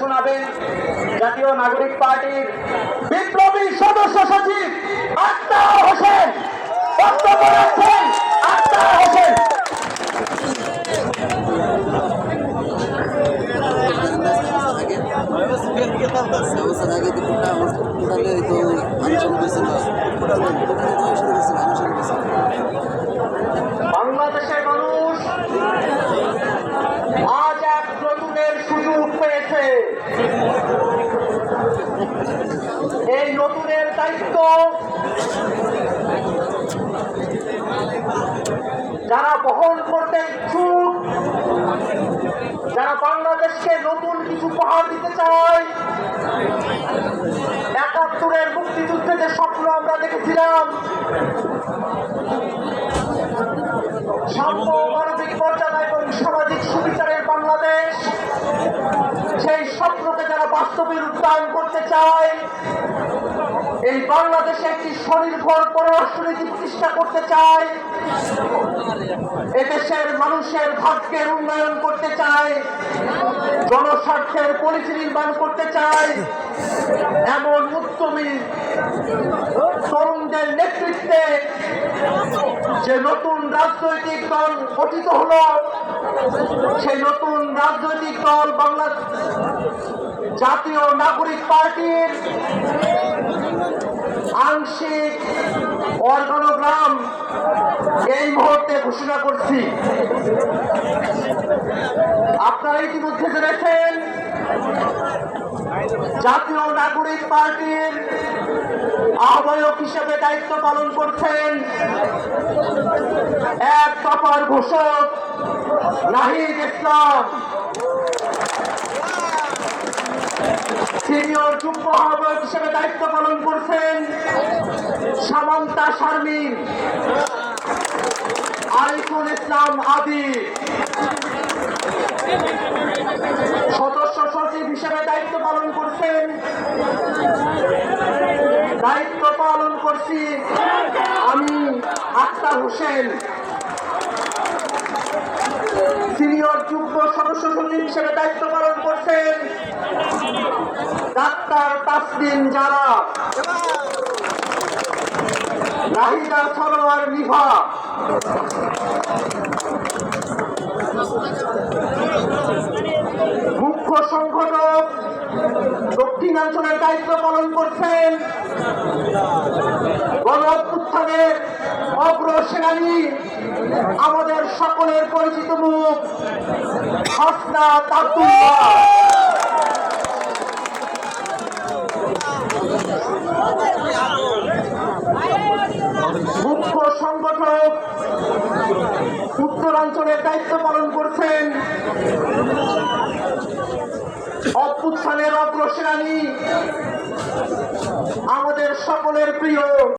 শোনাবেন জাতীয় নাগরিক পার্টির বিপ্লবী সদস্য সচিব আক্তার হোসেন। বক্তব্য রাখছেন আক্তার হোসেন। তো এই নতুনের দায়িত্ব। যারা বহন করতে ইচ্ছুক, যারা বাংলাদেশকে নতুন কিছু উপহার দিতে চায়, একাত্তরের মুক্তিযুদ্ধে যে স্বপ্ন আমরা দেখেছিলাম বাস্তবে রূপায়ণ করতে চায়। এই বাংলাদেশে একটি স্বনির্ভর পররাষ্ট্রনীতি প্রতিষ্ঠা করতে চায়। এদেশের মানুষের ভাগ্যের উন্নয়ন করতে চায়। জনস্বার্থের পলিসি নির্মাণ করতে চায়। এমন উদ্যমী তরুণদের নেতৃত্বে যে নতুন রাজনৈতিক দল গঠিত হলো, সেই নতুন রাজনৈতিক দল বাংলা জাতীয় নাগরিক পার্টির আংশিক অর্গানোগ্রাম এই মুহূর্তে ঘোষণা করছি। আপনারা ইতিমধ্যে জেনেছেন, জাতীয় নাগরিক পার্টির আহ্বায়ক হিসেবে দায়িত্ব পালন করছেন এক দফার ঘোষক নাহিদ ইসলাম। সিনিয়র যুগ্ম আহ্বায়ক হিসেবে দায়িত্ব পালন করছেন সামান্তা শারমিন আরিফুল ইসলাম আদি। সদস্য সচিব হিসেবে দায়িত্ব পালন করছেন, দায়িত্ব পালন করছি আমি আক্তার হোসেন। সিনিয়র যুগ্ম সদস্য সচিব হিসেবে দায়িত্ব পালন করছেন ডাক্তার তাসলিম যারা রাহিদা সরোয়ার নিভা। মুখ্য সংগঠক দক্ষিণাঞ্চলের দায়িত্ব পালন করছেন গণ অগ্র অগ্রসেনানী আমাদের সকলের পরিচিত মুখ হাসনা তাতুল্লাহ মুখ্য সংগঠক উত্তরাঞ্চলের দায়িত্ব পালন করছেন অভ্যুত্থানের অগ্রসেনানী আমাদের সকলের প্রিয়